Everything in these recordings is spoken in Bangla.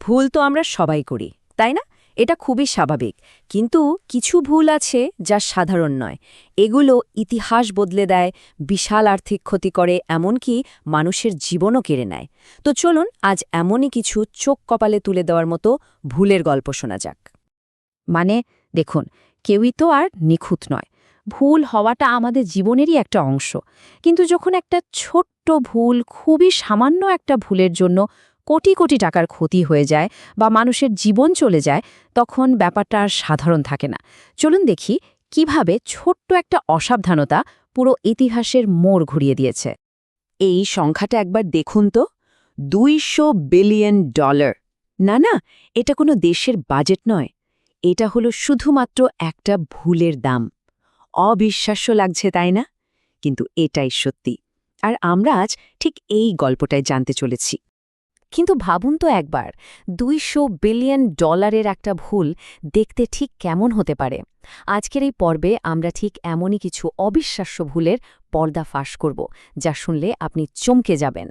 ভুল তো আমরা সবাই করি, তাই না? এটা খুবই স্বাভাবিক। কিন্তু কিছু ভুল আছে যা সাধারণ নয়। এগুলো ইতিহাস বদলে দেয়, বিশাল আর্থিক ক্ষতি করে, এমনকি মানুষের জীবনও কেড়ে নেয়। তো চলুন আজ এমনই কিছু চোখ কপালে তুলে দেওয়ার মতো ভুলের গল্প শোনা যাক। মানে দেখুন, কেউই তো আর নিখুঁত নয়। ভুল হওয়াটা আমাদের জীবনেরই একটা অংশ। কিন্তু যখন একটা ছোট্ট ভুল খুবই সামান্য একটা ভুলের জন্য কোটি কোটি টাকার ক্ষতি হয়ে যায় বা মানুষের জীবন চলে যায়, তখন ব্যাপারটা আর সাধারণ থাকে না। চলুন দেখি কীভাবে ছোট্ট একটা অসাবধানতা পুরো ইতিহাসের মোড় ঘুরিয়ে দিয়েছে। এই সংখ্যাটা একবার দেখুন তো। দুইশো বিলিয়ন ডলার। না না, এটা কোনো দেশের বাজেট নয়। এটা হলো শুধুমাত্র একটা ভুলের দাম। অবিশ্বাস্য লাগছে, তাই না? কিন্তু এটাই সত্যি। আর আমরা আজ ঠিক এই গল্পটাই জানতে চলেছি। কিন্তু ভাবুন তো একবার, দুইশো বিলিয়ন ডলারের একটা ভুল দেখতে ঠিক কেমন হতে পারে। আজকের এই পর্বে আমরা ঠিক এমনই কিছু অবিশ্বাস্য ভুলের পর্দা ফাঁস করব, যা শুনলে আপনি চমকে যাবেন।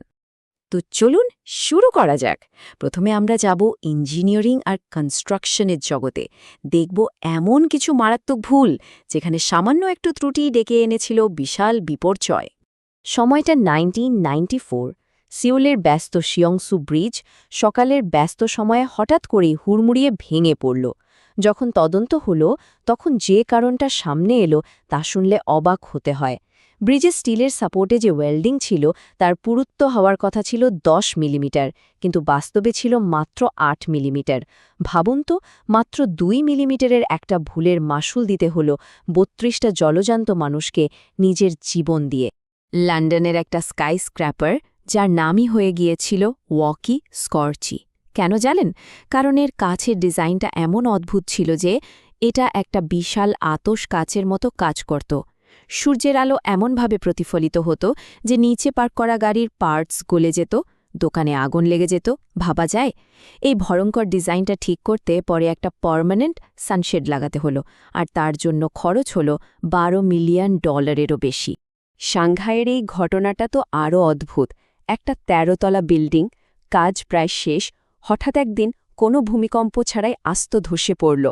তো চলুন শুরু করা যাক। প্রথমে আমরা যাব ইঞ্জিনিয়ারিং আর কনস্ট্রাকশনের জগতে। দেখব এমন কিছু মারাত্মক ভুল, যেখানে সামান্য একটু ত্রুটি ডেকে এনেছিল বিশাল বিপর্যয়। সময়টা নাইনটিন সিওলের ব্যস্ত শিয়ংসু ব্রিজ সকালের ব্যস্ত সময়ে হঠাৎ করেই হুড়মুড়িয়ে ভেঙে পড়ল। যখন তদন্ত হল, তখন যে কারণটা সামনে এলো তা শুনলে অবাক হতে হয়। ব্রিজে স্টিলের সাপোর্টে যে ওয়েল্ডিং ছিল তার পুরুত্ব হওয়ার কথা ছিল 10 মিলিমিটার, কিন্তু বাস্তবে ছিল মাত্র আট মিলিমিটার। ভাবুন তো, মাত্র দুই মিলিমিটারের একটা ভুলের মাসুল দিতে হল বত্রিশটা জলজান্ত মানুষকে নিজের জীবন দিয়ে। লন্ডনের একটা স্কাই স্ক্র্যাপার যার নামই হয়ে গিয়েছিল ওয়াকি স্কর্চি। কেন জানেন? কারণ এর কাছের ডিজাইনটা এমন অদ্ভুত ছিল যে এটা একটা বিশাল আতস কাচের মতো কাজ করত। সূর্যের আলো এমনভাবে প্রতিফলিত হতো যে নিচে পার্ক করা গাড়ির পার্টস গলে যেত, দোকানে আগুন লেগে যেত, ভাবা যায়। এই ভয়ঙ্কর ডিজাইনটা ঠিক করতে পরে একটা পার্মানেন্ট সানশেড লাগাতে হলো আর তার জন্য খরচ হল বারো মিলিয়ন ডলারেরও বেশি। সাংঘাইয়ের এই ঘটনাটা তো আরও অদ্ভুত। একটা তেরোতলা বিল্ডিং, কাজ প্রায় শেষ, হঠাৎ একদিন কোনো ভূমিকম্প ছাড়াই আস্ত ধসে পড়ল।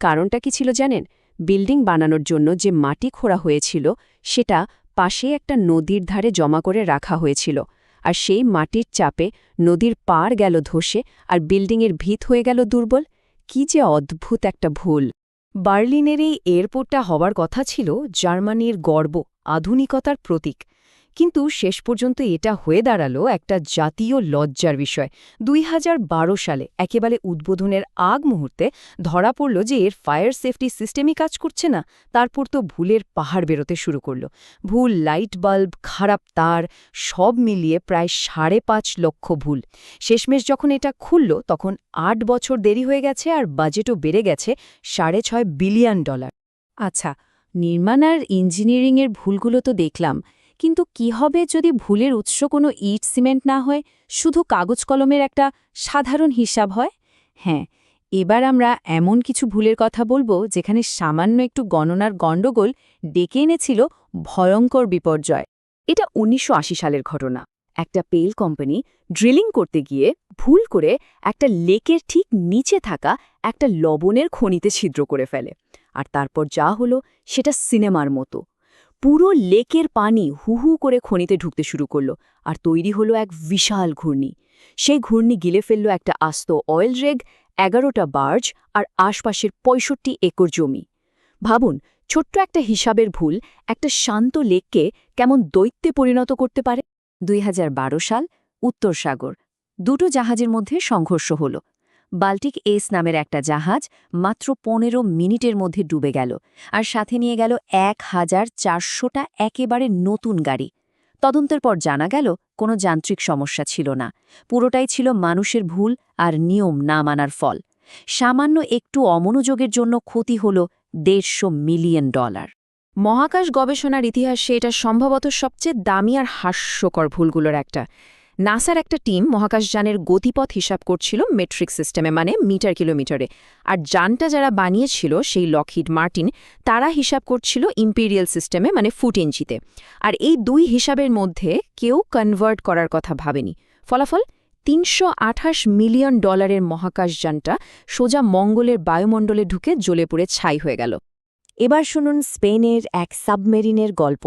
কারণটা কি ছিল জানেন? বিল্ডিং বানানোর জন্য যে মাটি খোঁড়া হয়েছিল, সেটা পাশে একটা নদীর ধারে জমা করে রাখা হয়েছিল। আর সেই মাটির চাপে নদীর পার গেল ধসে আর বিল্ডিংয়ের ভিত হয়ে গেল দুর্বল। কি যে অদ্ভুত একটা ভুল! বার্লিনের এই এয়ারপোর্টটা হওয়ার কথা ছিল জার্মানির গর্ব, আধুনিকতার প্রতীক। কিন্তু শেষ পর্যন্ত এটা হয়ে দাঁড়াল একটা জাতীয় লজ্জার বিষয়। দুই হাজার বারো সালে একেবারে উদ্বোধনের আগ মুহূর্তে ধরা পড়ল যে এর ফায়ার সেফটি সিস্টেমই কাজ করছে না, তারপর তো ভুলের পাহাড় বেরোতে শুরু করল। ভুল লাইট বাল্ব, খারাপ তার, সব মিলিয়ে প্রায় সাড়ে পাঁচ লক্ষ ভুল। শেষমেশ যখন এটা খুলল, তখন আট বছর দেরি হয়ে গেছে আর বাজেটও বেড়ে গেছে সাড়ে ছয় বিলিয়ন ডলার। আচ্ছা নির্মাণ আর ইঞ্জিনিয়ারিংয়ের ভুলগুলো তো দেখলাম। কিন্তু কি হবে যদি ভুলের উৎস কোনো ইট সিমেন্ট না হয়, শুধু কাগজ কলমের একটা সাধারণ হিসাব হয়? হ্যাঁ এবার আমরা এমন কিছু ভুলের কথা বলব যেখানে সামান্য একটু গণনার গণ্ডগোল ডেকে এনেছিল ভয়ঙ্কর বিপর্যয়। এটা উনিশশো আশি সালের ঘটনা। একটা পেল কোম্পানি ড্রিলিং করতে গিয়ে ভুল করে একটা লেকের ঠিক নিচে থাকা একটা লবণের খনিতে ছিদ্র করে ফেলে। আর তারপর যা হলো সেটা সিনেমার মতো। পুরো লেকের পানি হু হু করে খনিতে ঢুকতে শুরু করল আর তৈরি হলো এক বিশাল ঘূর্ণি। সেই ঘূর্ণি গিলে ফেলল একটা আস্ত অয়েল রেগ এগারোটা বার্জ আর আশপাশের পঁয়ষট্টি একর জমি। ভাবুন, ছোট্ট একটা হিসাবের ভুল, একটা শান্ত লেককে কেমন দৈত্যে পরিণত করতে পারে? দুই হাজার বারো সাল, উত্তর সাগর। দুটো জাহাজের মধ্যে সংঘর্ষ হল। বাল্টিক এস নামের একটা জাহাজ মাত্র পনেরো মিনিটের মধ্যে ডুবে গেল আর সাথে নিয়ে গেল এক হাজার চারশোটা একেবারে নতুন গাড়ি। তদন্তের পর জানা গেল, কোনো যান্ত্রিক সমস্যা ছিল না। পুরোটাই ছিল মানুষের ভুল আর নিয়ম না মানার ফল। সামান্য একটু অমনোযোগের জন্য ক্ষতি হল দেড়শো মিলিয়ন ডলার। মহাকাশ গবেষণার ইতিহাসে এটা সম্ভবত সবচেয়ে দামি আর হাস্যকর ভুলগুলোর একটা। নাসার একটা টিম মহাকাশযানের গতিপথ হিসাব করছিল মেট্রিক সিস্টেমে মানে মিটার কিলোমিটারে। আর যানটা যারা বানিয়েছিল, সেই লকহিড মার্টিন, তারা হিসাব করছিল ইম্পিরিয়াল সিস্টেমে মানে ফুট ইঞ্চিতে। আর এই দুই হিসাবের মধ্যে কেউ কনভার্ট করার কথা ভাবেনি। ফলাফল, তিনশো আঠাশ মিলিয়ন ডলারের মহাকাশযানটা সোজা মঙ্গলের বায়ুমণ্ডলে ঢুকে জ্বলে পুড়ে ছাই হয়ে গেল। এবার শুনুন স্পেনের এক সাবমেরিনের গল্প।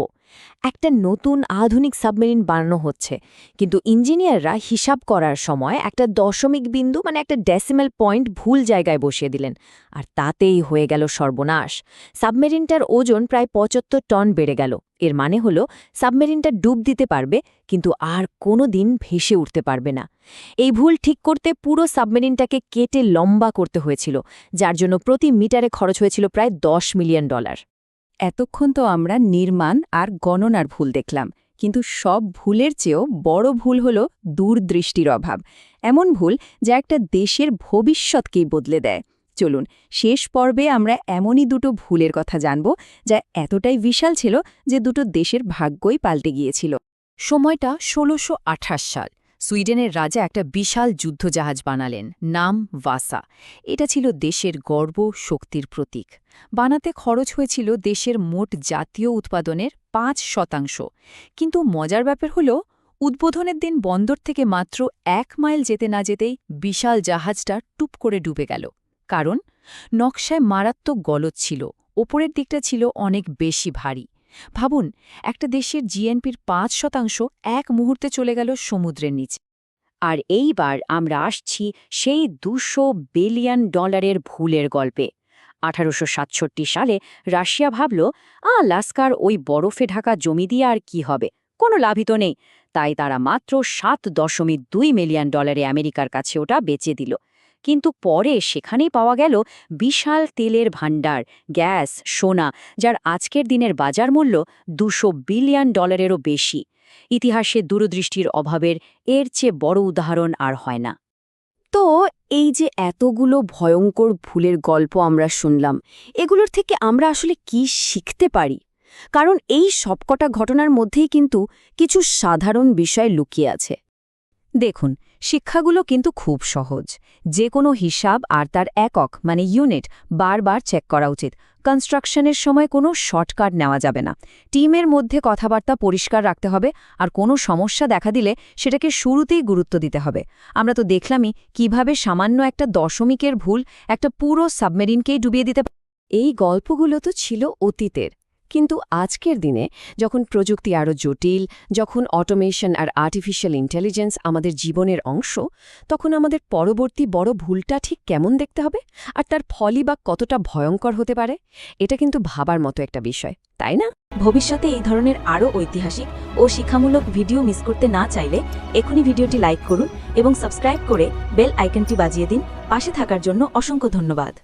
একটা নতুন আধুনিক সাবমেরিন বানানো হচ্ছে। কিন্তু ইঞ্জিনিয়াররা হিসাব করার সময় একটা দশমিক বিন্দু মানে একটা ডেসিমেল পয়েন্ট ভুল জায়গায় বসিয়ে দিলেন। আর তাতেই হয়ে গেল সর্বনাশ। সাবমেরিনটার ওজন প্রায় পঁচাত্তর টন বেড়ে গেল। এর মানে হলো, সাবমেরিনটা ডুব দিতে পারবে, কিন্তু আর কোনো দিন ভেসে উঠতে পারবে না। এই ভুল ঠিক করতে পুরো সাবমেরিনটাকে কেটে লম্বা করতে হয়েছিল, যার জন্য প্রতি মিটারে খরচ হয়েছিল প্রায় দশ মিলিয়ন ডলার। এতক্ষণ তো আমরা নির্মাণ আর গণনার ভুল দেখলাম, কিন্তু সব ভুলের চেয়েও বড় ভুল হল দূরদৃষ্টির অভাব। এমন ভুল যা একটা দেশের ভবিষ্যৎকেই বদলে দেয়। চলুন, শেষ পর্বে আমরা এমনই দুটো ভুলের কথা জানব যা এতটাই বিশাল ছিল যে দুটো দেশের ভাগ্যই পাল্টে গিয়েছিল। সময়টা ষোলোশো সাল। সুইডেনের রাজা একটা বিশাল যুদ্ধজাহাজ বানালেন, নাম ভাসা এটা ছিল দেশের গর্ব, শক্তির প্রতীক। বানাতে খরচ হয়েছিল দেশের মোট জাতীয় উৎপাদনের পাঁচ শতাংশ। কিন্তু মজার ব্যাপার হল, উদ্বোধনের দিন বন্দর থেকে মাত্র এক মাইল যেতে না যেতেই বিশাল জাহাজটা টুপ করে ডুবে গেল। কারণ নকশায় মারাত্মক গলদ ছিল, ওপরের দিকটা ছিল অনেক বেশি ভারী। ভাবুন, একটা দেশের জিএনপির পাঁচ শতাংশ এক মুহূর্তে চলে গেল সমুদ্রের নিচে। আর এইবার আমরা আসছি সেই দুশো বিলিয়ন ডলারের ভুলের গল্পে। আঠারোশো সাতষট্টি সালে রাশিয়া ভাবল আ লাস্কার ওই বরফে ঢাকা জমি দিয়ে আর কি হবে? কোনো লাভই তো নেই। তাই তারা মাত্র সাত দশমিক দুই মিলিয়ন ডলারে আমেরিকার কাছে ওটা বেচে দিল। কিন্তু পরে সেখানেই পাওয়া গেল বিশাল তেলের ভাণ্ডার, গ্যাস, সোনা, যার আজকের দিনের বাজার মূল্য দুশো বিলিয়ন ডলারেরও বেশি। ইতিহাসে দূরদৃষ্টির অভাবের এর চেয়ে বড় উদাহরণ আর হয় না। তো এই যে এতগুলো ভয়ঙ্কর ভুলের গল্প আমরা শুনলাম, এগুলোর থেকে আমরা আসলে কি শিখতে পারি? কারণ এই সবকটা ঘটনার মধ্যেই কিন্তু কিছু সাধারণ বিষয় লুকিয়ে আছে। দেখুন শিক্ষাগুলো কিন্তু খুব সহজ। যে কোনো হিসাব আর তার একক মানে ইউনিট, বারবার চেক করা উচিত। কনস্ট্রাকশনের সময় কোনো শর্টকাট নেওয়া যাবে না। টিমের মধ্যে কথাবার্তা পরিষ্কার রাখতে হবে আর কোনো সমস্যা দেখা দিলে সেটাকে শুরুতেই গুরুত্ব দিতে হবে। আমরা তো দেখলামই কীভাবে সামান্য একটা দশমিকের ভুল একটা পুরো সাবমেরিনকেই ডুবিয়ে দিতে এই গল্পগুলো তো ছিল অতীতের। কিন্তু আজকের দিনে যখন প্রযুক্তি আরও জটিল, যখন অটোমেশন আর আর্টিফিশিয়াল ইন্টেলিজেন্স আমাদের জীবনের অংশ, তখন আমাদের পরবর্তী বড় ভুলটা ঠিক কেমন দেখতে হবে? আর তার ফলই বা কতটা ভয়ঙ্কর হতে পারে? এটা কিন্তু ভাবার মতো একটা বিষয়, তাই না? ভবিষ্যতে এই ধরনের আরও ঐতিহাসিক ও শিক্ষামূলক ভিডিও মিস করতে না চাইলে এখনই ভিডিওটি লাইক করুন এবং সাবস্ক্রাইব করে বেল আইকনটি বাজিয়ে দিন। পাশে থাকার জন্য অসংখ্য ধন্যবাদ।